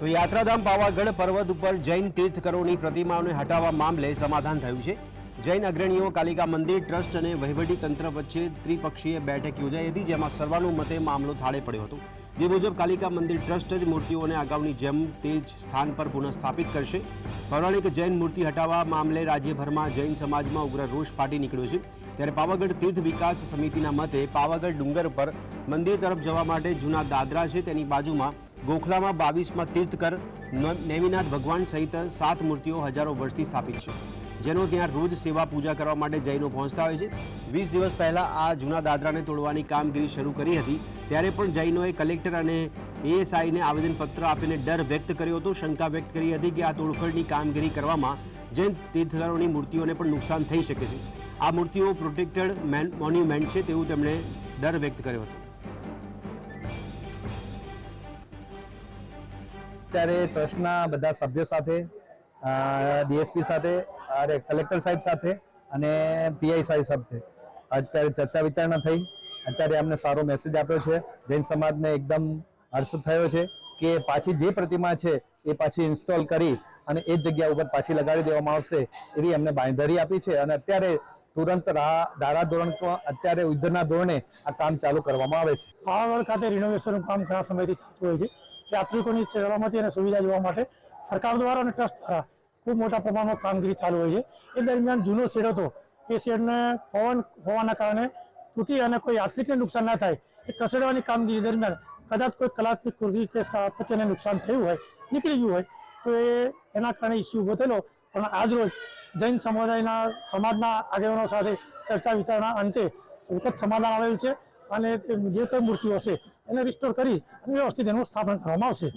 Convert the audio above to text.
તો યાત્રાધામ પાવાગઢ પર્વત ઉપર જૈન તીર્થકરોની પ્રતિમાઓને હટાવવા મામલે સમાધાન થયું છે. જૈન અગ્રણીઓ કાલિકા મંદિર ટ્રસ્ટ અને વહીવટી તંત્ર વચ્ચે ત્રિપક્ષીય બેઠક યોજાઈ હતી, જેમાં સર્વાનુમતે મામલો થાળે પડ્યો હતો. જે મુજબ કાલિકા મંદિર ટ્રસ્ટ જ મૂર્તિઓને અગાઉની જેમ તે જ સ્થાન પર પુનઃસ્થાપિત કરશે. પૌરાણિક જૈન મૂર્તિ હટાવવા મામલે રાજ્યભરમાં જૈન સમાજમાં ઉગ્ર રોષ ફાટી નીકળ્યો છે. ત્યારે પાવાગઢ તીર્થ વિકાસ સમિતિના મતે પાવાગઢ ડુંગર પર મંદિર તરફ જવા માટે જૂના દાદરા છે, તેની બાજુમાં ગોખલામાં બાવીસમાં તીર્થકર નેમિનાથ ભગવાન સહિત સાત મૂર્તિઓ હજારો વર્ષથી સ્થાપિત છે, જેનો ત્યાં રોજ સેવા પૂજા કરવા માટે જૈનો પહોંચતા હોય છે. વીસ દિવસ પહેલાં આ જૂના દાદરાને તોડવાની કામગીરી શરૂ કરી હતી, ત્યારે પણ જૈનોએ કલેક્ટર અને એએસઆઈને આવેદનપત્ર આપીને ડર વ્યક્ત કર્યો હતો. શંકા વ્યક્ત કરી હતી કે આ તોડફોડની કામગીરી કરવામાં જૈન તીર્થકરોની મૂર્તિઓને પણ નુકસાન થઈ શકે છે. આ મૂર્તિઓ પ્રોટેક્ટેડ મેન મોન્યુમેન્ટ છે તેવું તેમણે ડર વ્યક્ત કર્યો હતો. ત્યારે ટ્રસ્ટના બધા સભ્યો સાથે ડીએસપી સાથે અરે કલેક્ટર સાહેબ સાથે, અને પીઆઈ સાહેબ સાથે. અત્યારે ચર્ચા વિચારણા થઈ. અત્યારે અમને સારો મેસેજ આપ્યો છે. જૈન સમાજને એકદમ હર્ષ થયો છે કે પાછી જે પ્રતિમા છે એ પાછી ઇન્સ્ટોલ કરી અને એ જગ્યા ઉપર પાછી લગાડી દેવામાં આવશે એવી અમને બાંધરી આપી છે. અને અત્યારે તુરંત ધારા ધોરણ અત્યારે યુદ્ધના ધોરણે આ કામ ચાલુ કરવામાં આવે છે. પાવાગઢ ખાતે રિનોવેશનનું કામ ઘણા સમયથી ચાલતું હોય છે. યાત્રિકોની સલામતી અને સુવિધા જોવા માટે સરકાર દ્વારા અને ટ્રસ્ટ દ્વારા ખૂબ મોટા પ્રમાણમાં કામગીરી ચાલુ હોય છે. એ દરમિયાન જૂનો શેડ હતો. એ શેડને પવન હોવાના કારણે તૂટી અને કોઈ યાત્રિકને નુકસાન ના થાય એ ખસેડવાની કામગીરી દરમિયાન કદાચ કોઈ કલાત્મક ખુરશી કે સ્થાપત્યને નુકસાન થયું હોય, નીકળી ગયું હોય, તો એ એના કારણે ઇસ્યુ ઊભો થયેલો. પણ આજરોજ જૈન સમુદાયના સમાજના આગેવાનો સાથે ચર્ચા વિચારણા અંતે સુખદ સમાધાન આવેલ છે. અને જે કંઈ મૂર્તિઓ છે એને રિસ્ટોર કરી અને વ્યવસ્થિત એનું સ્થાપન કરવામાં આવશે.